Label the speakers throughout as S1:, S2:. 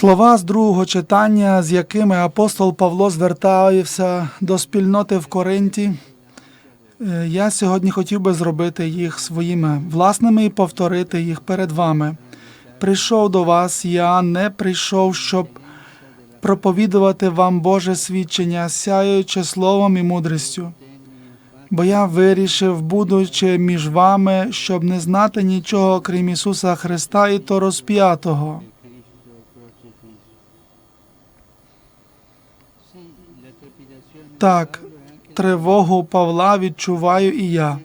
S1: Слова з другого читання, з якими апостол Павло звертався до спільноти в Коринті, е, я сьогодні хотів би зробити їх своїми власними і повторити їх перед вами. Прийшов до вас, я не прийшов, щоб проповідувати вам Боже свідчення, сяючи словом і мудрістю. Бо я вирішив, будучи між вами, щоб не знати нічого, крім Ісуса Христа і то розп'ятого. Так, тривогу Павла відчуваю і я.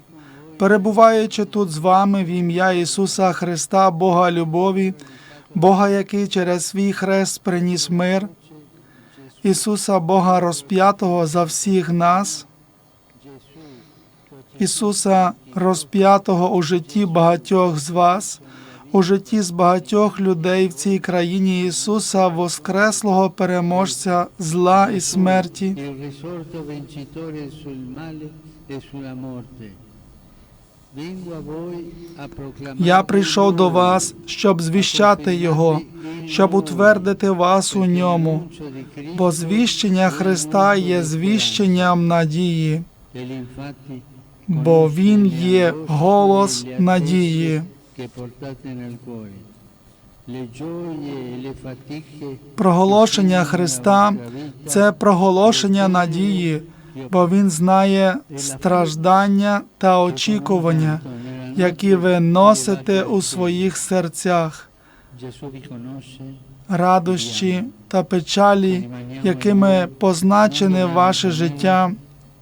S1: Перебуваючи тут з вами в ім'я Ісуса Христа, Бога любові, Бога, який через свій хрест приніс мир, Ісуса Бога розп'ятого за всіх нас, Ісуса розп'ятого у житті багатьох з вас, у житті з багатьох людей в цій країні Ісуса, воскреслого переможця зла і смерті.
S2: e
S1: Я прийшов до вас, щоб звіщати Його, щоб утвердити вас у ньому, бо звіщення Христа є звіщенням надії, бо Він є голос надії.
S2: Che portate nel cuore.
S1: Проголошення Христа це проголошення надії, бо Він знає страждання та очікування, які ви носите у своїх серцях, радощі та печалі, якими позначене ваше життя,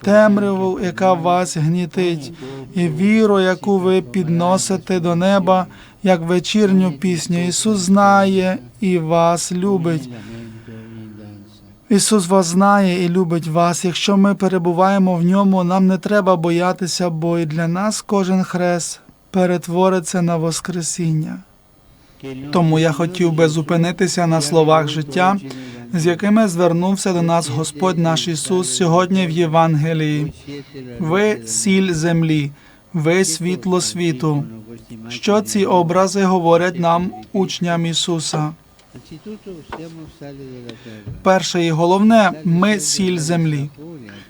S1: темряву, яка вас гнітить, і віру, яку ви підносите до неба, як вечірню пісню. Ісус знає і вас любить. Ісус вас знає і любить вас. Якщо ми перебуваємо в ньому, нам не треба боятися, бо і для нас кожен хрест перетвориться на Воскресіння. Тому я хотів би зупинитися на словах життя, з якими звернувся до нас Господь наш Ісус сьогодні в Євангелії. Ви сіль землі, ви світло світу. Що ці образи говорять нам, учням Ісуса? Перше і головне, ми сіль землі.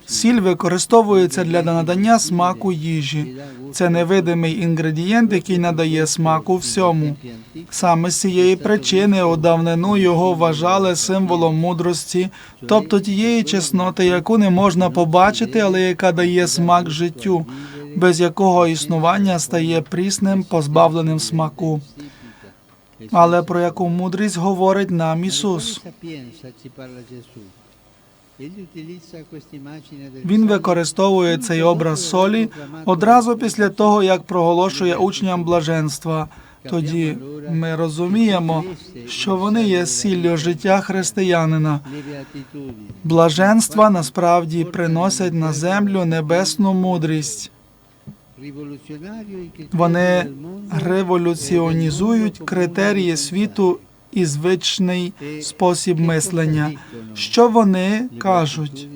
S1: Сіль використовується для надання смаку їжі. Це невидимий інгредієнт, який надає смаку всьому. Саме з цієї причини у давнину його вважали символом мудрості, тобто тієї чесноти, яку не можна побачити, але яка дає смак життю, без якого існування стає прісним, позбавленим смаку. Але про яку мудрість говорить нам Ісус? Він використовує цей образ солі одразу після того, як проголошує учням блаженства. Тоді ми розуміємо, що вони є сіллю життя християнина. Блаженства насправді приносять на землю небесну мудрість. Вони революціонізують критерії світу і звичний спосіб мислення. Що вони кажуть?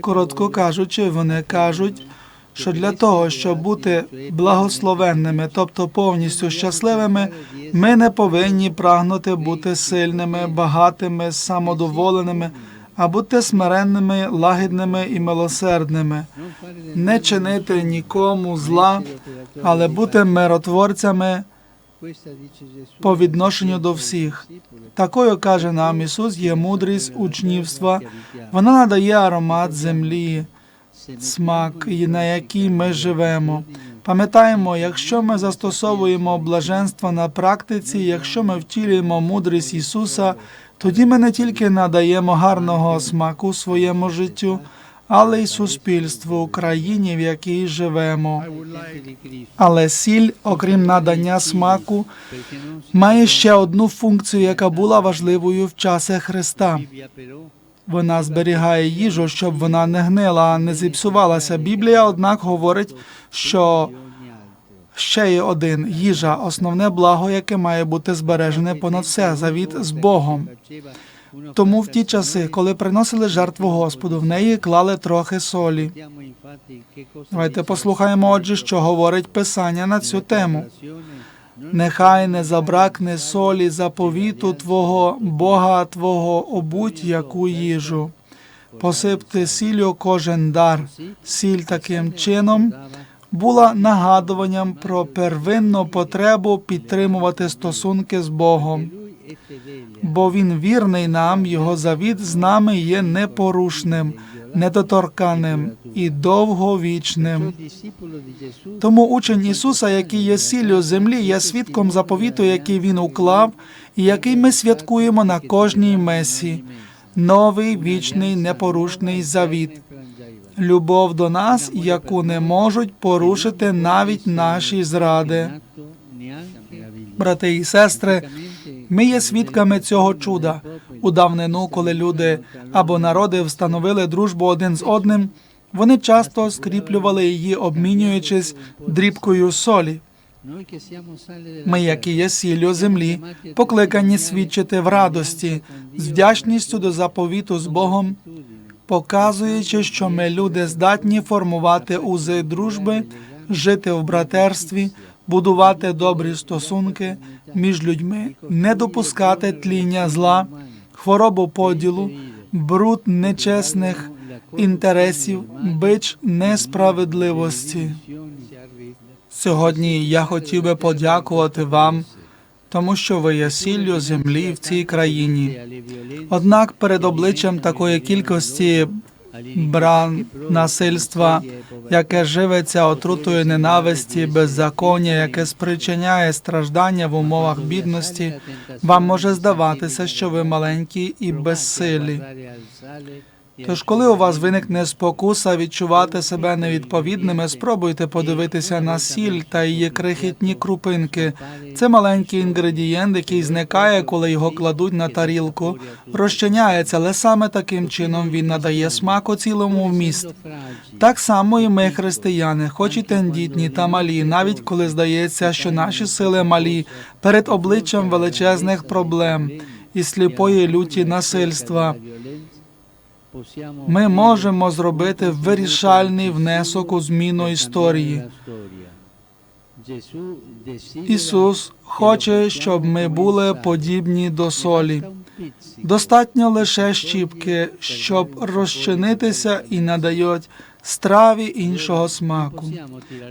S1: Коротко кажучи, вони кажуть, що для того, щоб бути благословенними, тобто повністю щасливими, ми не повинні прагнути бути сильними, багатими, самодоволеними, а бути смиренними, лагідними і милосердними, не чинити нікому зла, але бути миротворцями по відношенню до всіх. Такою каже нам Ісус, є мудрість учнівства. Вона надає аромат землі, смак, на якій ми живемо. Пам'ятаємо, якщо ми застосовуємо блаженство на практиці, якщо ми втілюємо мудрість Ісуса, тоді ми не тільки надаємо гарного смаку своєму життю, але й суспільству, країні, в якій живемо. Але сіль, окрім надання смаку, має ще одну функцію, яка була важливою в часи Христа. Вона зберігає їжу, щоб вона не гнила, не зіпсувалася. Біблія, однак, говорить, що ще є один їжа, основне благо, яке має бути збережене понад все, завіт з Богом. Тому в ті часи, коли приносили жертву Господу, в неї клали трохи солі. Давайте послухаємо, отже, що говорить Писання на цю тему. Нехай не забракне солі заповіту Твого, Бога Твого, о будь-яку їжу. Посипте сіллю кожен дар. Сіль таким чином була нагадуванням про первинну потребу підтримувати стосунки з Богом, бо Він вірний нам, Його завіт з нами є непорушним, недоторканим і довговічним. Тому учень Ісуса, який є сіллю землі, є свідком заповіту, який він уклав, і який ми святкуємо на кожній месі. Новий вічний непорушний завіт. Любов до нас, яку не можуть порушити навіть наші зради. Брати і сестри, ми є свідками цього чуда. У давнину, коли люди або народи встановили дружбу один з одним, вони часто скріплювали її, обмінюючись дрібкою солі. Ми, які є сіллю землі, покликані свідчити в радості, з вдячністю до заповіту з Богом, показуючи, що ми люди здатні формувати узи дружби, жити в братерстві, будувати добрі стосунки між людьми, не допускати тління зла, хворобу поділу, бруд нечесних інтересів, бич несправедливості. Сьогодні я хотів би подякувати вам, тому що ви є сіллю землі в цій країні. Однак перед обличчям такої кількості бран насильства, яке живеться отрутою ненависті, беззаконня, яке спричиняє страждання в умовах бідності, вам може здаватися, що ви маленькі і безсилі. Тож, коли у вас виникне спокуса відчувати себе невідповідними, спробуйте подивитися на сіль та її крихітні крупинки. Це маленький інгредієнт, який зникає, коли його кладуть на тарілку, розчиняється, але саме таким чином він надає смаку цілому вміст. Так само і ми, християни, хоч і тендітні та малі, навіть коли здається, що наші сили малі перед обличчям величезних проблем і сліпої люті насильства. Ми можемо зробити вирішальний внесок у зміну історії. Ісус хоче, щоб ми були подібні до солі. Достатньо лише щіпки, щоб розчинитися і надають страві іншого смаку.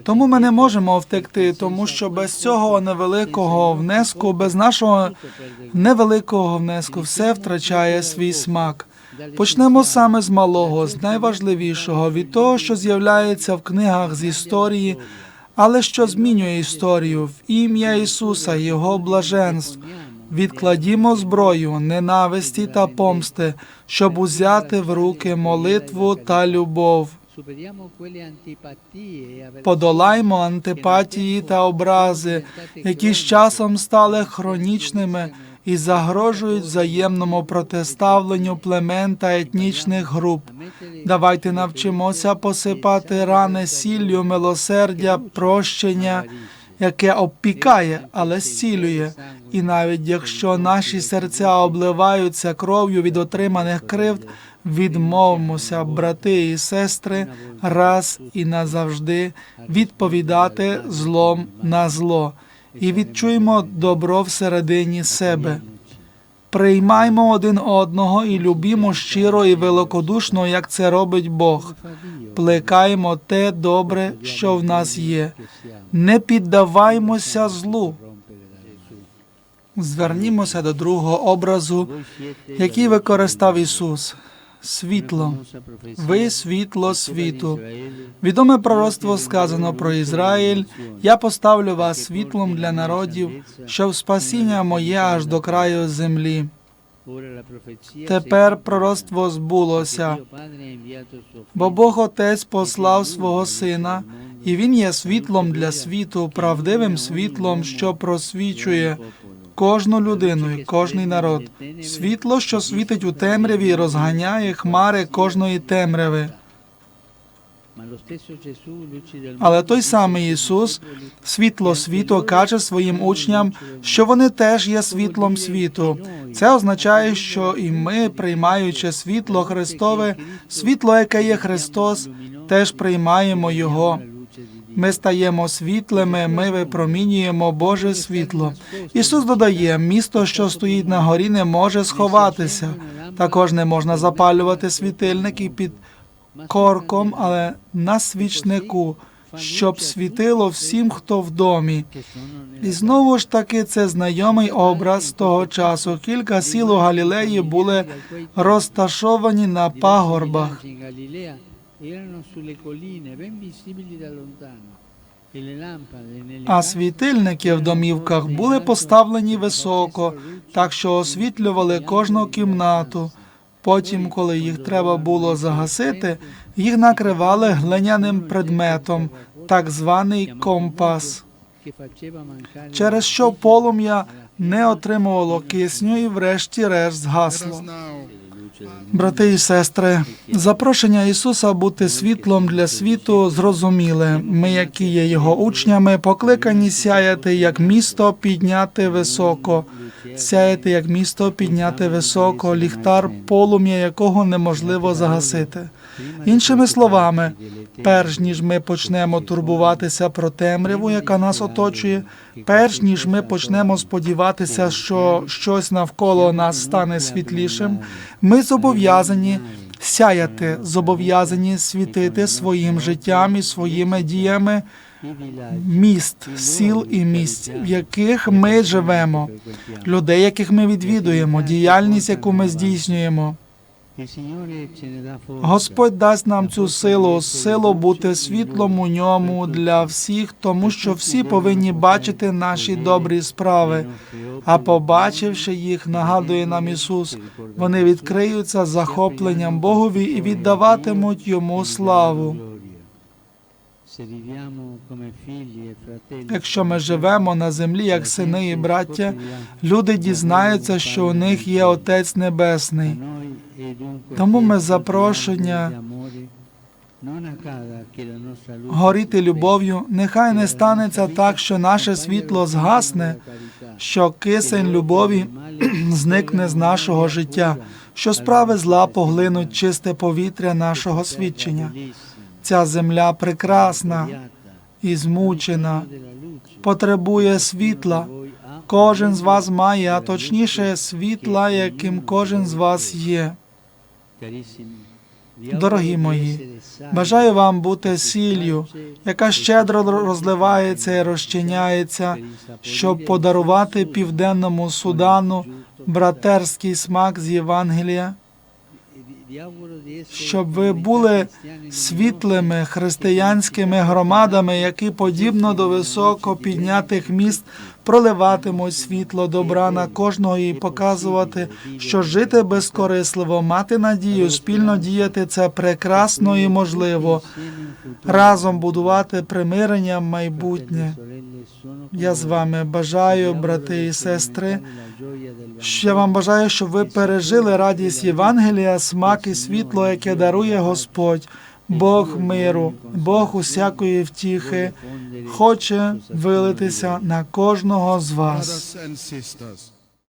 S1: Тому ми не можемо втекти, тому що без цього невеликого внеску, без нашого невеликого внеску, все втрачає свій смак. Почнемо саме з малого, з найважливішого, від того, що з'являється в книгах з історії, але що змінює історію в ім'я Ісуса, Його блаженств. Відкладімо зброю, ненависті та помсти, щоб узяти в руки молитву та любов. Подолаймо антипатії та образи, які з часом стали хронічними і загрожують взаємному протиставленню племен та етнічних груп. Давайте навчимося посипати рани сіллю милосердя, прощення, яке обпікає, але зцілює. І навіть якщо наші серця обливаються кров'ю від отриманих кривд, відмовимося, брати і сестри, раз і назавжди відповідати злом на зло і відчуємо добро всередині себе. Приймаймо один одного і любімо щиро і великодушно, як це робить Бог. Плекаймо те добре, що в нас є. Не піддаваймося злу. Звернімося до другого образу, який використав Ісус. Світло. Ви світло світу. Відоме пророцтво сказано про Ізраїль. Я поставлю вас світлом для народів, щоб спасіння моє аж до краю землі. Тепер пророцтво збулося, бо Бог Отець послав свого Сина, і Він є світлом для світу, правдивим світлом, що просвічує кожну людину і кожний народ. Світло, що світить у темряві, розганяє хмари кожної темряви. Але той самий Ісус, світло світу, каже своїм учням, що вони теж є світлом світу. Це означає, що і ми, приймаючи світло Христове, світло, яке є Христос, теж приймаємо Його. Ми стаємо світлими, ми випромінюємо Боже світло. Ісус додає, місто, що стоїть на горі, не може сховатися. Також не можна запалювати світильники під корком, але на свічнику, щоб світило всім, хто в домі. І знову ж таки це знайомий образ того часу. Кілька сіл у Галілеї були розташовані на пагорбах. А світильники в домівках були поставлені високо, так що освітлювали кожну кімнату. Потім, коли їх треба було загасити, їх накривали глиняним предметом, так званий компас, через що полум'я не отримувало кисню і врешті-решт згасло. Брати і сестри, запрошення Ісуса бути світлом для світу зрозуміле. Ми, які є його учнями, покликані сяяти як місто підняти високо, сяяти як місто підняти високо, ліхтар, полум'я якого неможливо загасити. Іншими словами, перш ніж ми почнемо турбуватися про темряву, яка нас оточує, перш ніж ми почнемо сподіватися, що щось навколо нас стане світлішим, ми зобов'язані сяяти, зобов'язані світити своїм життям і своїми діями міст, сіл і місць, в яких ми живемо, людей, яких ми відвідуємо, діяльність, яку ми здійснюємо. Господь дасть нам цю силу, силу бути світлом у ньому для всіх, тому що всі повинні бачити наші добрі справи. А побачивши їх, нагадує нам Ісус, вони відкриються захопленням Богові і віддаватимуть йому славу. Якщо ми живемо на землі як сини і браття, люди дізнаються, що у них є Отець Небесний.
S2: Тому ми запрошення
S1: Горіти любов'ю, нехай не станеться так, що наше світло згасне, що кисень любові зникне з нашого життя, що справи зла поглинуть чисте повітря нашого свідчення. Ця земля прекрасна і змучена, потребує світла. Кожен з вас має, а точніше, світла, яким кожен з вас є.
S2: Дорогі мої,
S1: Бажаю вам бути сіллю, яка щедро розливається і розчиняється, щоб подарувати південному Судану братерський смак з Євангелія, щоб ви були світлими християнськими громадами, які, подібно до високо піднятих міст, проливатимуть світло добра на кожного і показувати, що жити безкорисливо, мати надію, спільно діяти це прекрасно і можливо, разом будувати примирення в майбутнє. Я з вами бажаю, брати і сестри, я вам бажаю, щоб ви пережили радість Євангелія, смак і світло, яке дарує Господь, Бог миру, Бог усякої втіхи, хоче вилитися на кожного з вас.